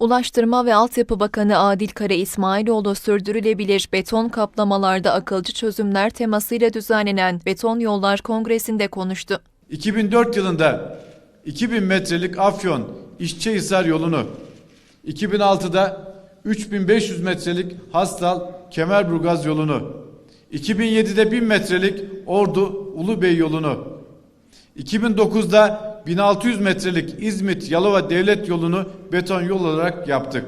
Ulaştırma ve Altyapı Bakanı Adil Kara İsmailoğlu sürdürülebilir beton kaplamalarda akılcı çözümler temasıyla düzenlenen Beton Yollar Kongresi'nde konuştu. 2004 yılında 2000 metrelik Afyon İşçehisar yolunu, 2006'da 3500 metrelik Hastal Kemerburgaz yolunu, 2007'de 1000 metrelik Ordu Ulubey yolunu, 2009'da 1600 metrelik İzmit Yalova Devlet yolunu beton yol olarak yaptık.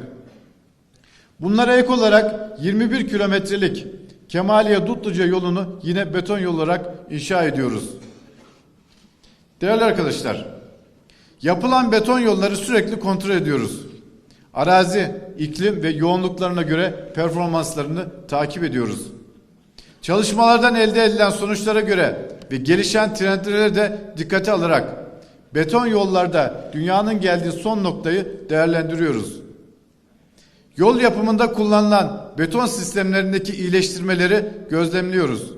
Bunlara ek olarak 21 kilometrelik Kemaliye Dutluca yolunu yine beton yol olarak inşa ediyoruz. Değerli arkadaşlar, yapılan beton yolları sürekli kontrol ediyoruz. Arazi, iklim ve yoğunluklarına göre performanslarını takip ediyoruz. Çalışmalardan elde edilen sonuçlara göre ve gelişen trendlere de dikkate alarak beton yollarda dünyanın geldiği son noktayı değerlendiriyoruz. Yol yapımında kullanılan beton sistemlerindeki iyileştirmeleri gözlemliyoruz.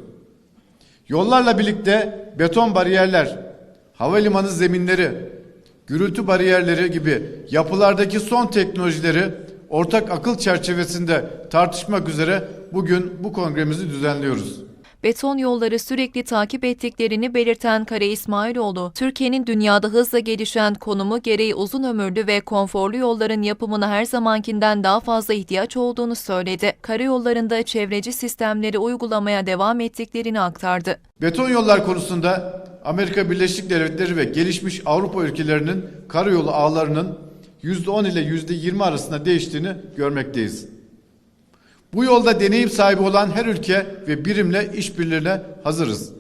Yollarla birlikte beton bariyerler, havalimanı zeminleri, gürültü bariyerleri gibi yapılardaki son teknolojileri ortak akıl çerçevesinde tartışmak üzere bugün bu kongremizi düzenliyoruz. Beton yolları sürekli takip ettiklerini belirten Kara İsmailoğlu, Türkiye'nin dünyada hızla gelişen konumu gereği uzun ömürlü ve konforlu yolların yapımına her zamankinden daha fazla ihtiyaç olduğunu söyledi. Karayollarında çevreci sistemleri uygulamaya devam ettiklerini aktardı. Beton yollar konusunda Amerika Birleşik Devletleri ve gelişmiş Avrupa ülkelerinin karayolu ağlarının %10 ile %20 arasında değiştiğini görmekteyiz. Bu yolda deneyim sahibi olan her ülke ve birimle işbirliğine hazırız.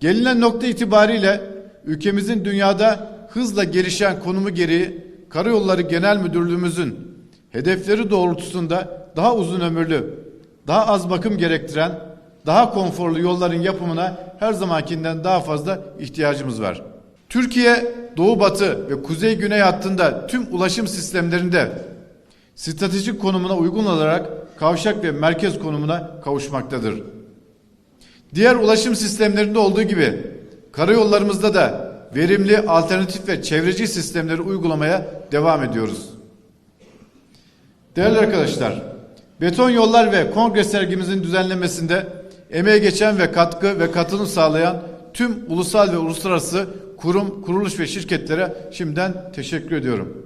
Gelinen nokta itibariyle ülkemizin dünyada hızla gelişen konumu gereği Karayolları Genel Müdürlüğümüzün hedefleri doğrultusunda daha uzun ömürlü, daha az bakım gerektiren, daha konforlu yolların yapımına her zamankinden daha fazla ihtiyacımız var. Türkiye doğu batı ve kuzey güney hattında tüm ulaşım sistemlerinde stratejik konumuna uygun olarak kavşak ve merkez konumuna kavuşmaktadır. Diğer ulaşım sistemlerinde olduğu gibi karayollarımızda da verimli, alternatif ve çevreci sistemleri uygulamaya devam ediyoruz. Değerli arkadaşlar, beton yollar ve kongre sergimizin düzenlemesinde emeğe geçen ve katkı ve katılım sağlayan tüm ulusal ve uluslararası kurum, kuruluş ve şirketlere şimdiden teşekkür ediyorum.